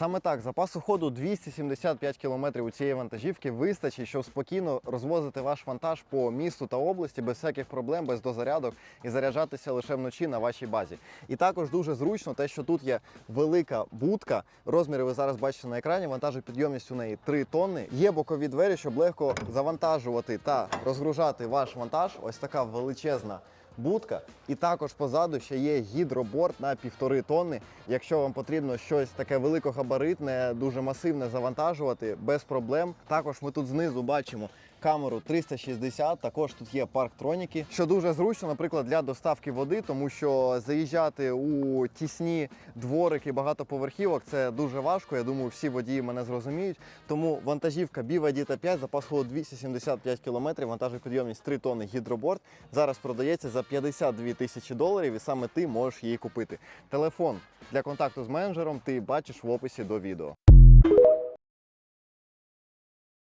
Саме так, запасу ходу 275 км у цієї вантажівки вистачить, щоб спокійно розвозити ваш вантаж по місту та області без всяких проблем, без дозарядок і заряджатися лише вночі на вашій базі. І також дуже зручно те, що тут є велика будка. Розміри ви зараз бачите на екрані. Вантажопідйомність у неї 3 тонни. Є бокові двері, щоб легко завантажувати та розгружати ваш вантаж. Ось така величезна будка. І також позаду ще є гідроборд на півтори тонни. Якщо вам потрібно щось таке великогабаритне, дуже масивне завантажувати, без проблем. Також ми тут знизу бачимо. Камеру 360, також тут є парктроніки, що дуже зручно, наприклад, для доставки води, тому що заїжджати у тісні дворики багатоповерхівок це дуже важко. Я думаю, всі водії мене зрозуміють. Тому вантажівка BYD T5, запас ходу 275 км, вантажопідйомність 3 тонни гідроборд. Зараз продається за 52 тисячі доларів, і саме ти можеш її купити. Телефон для контакту з менеджером ти бачиш в описі до відео.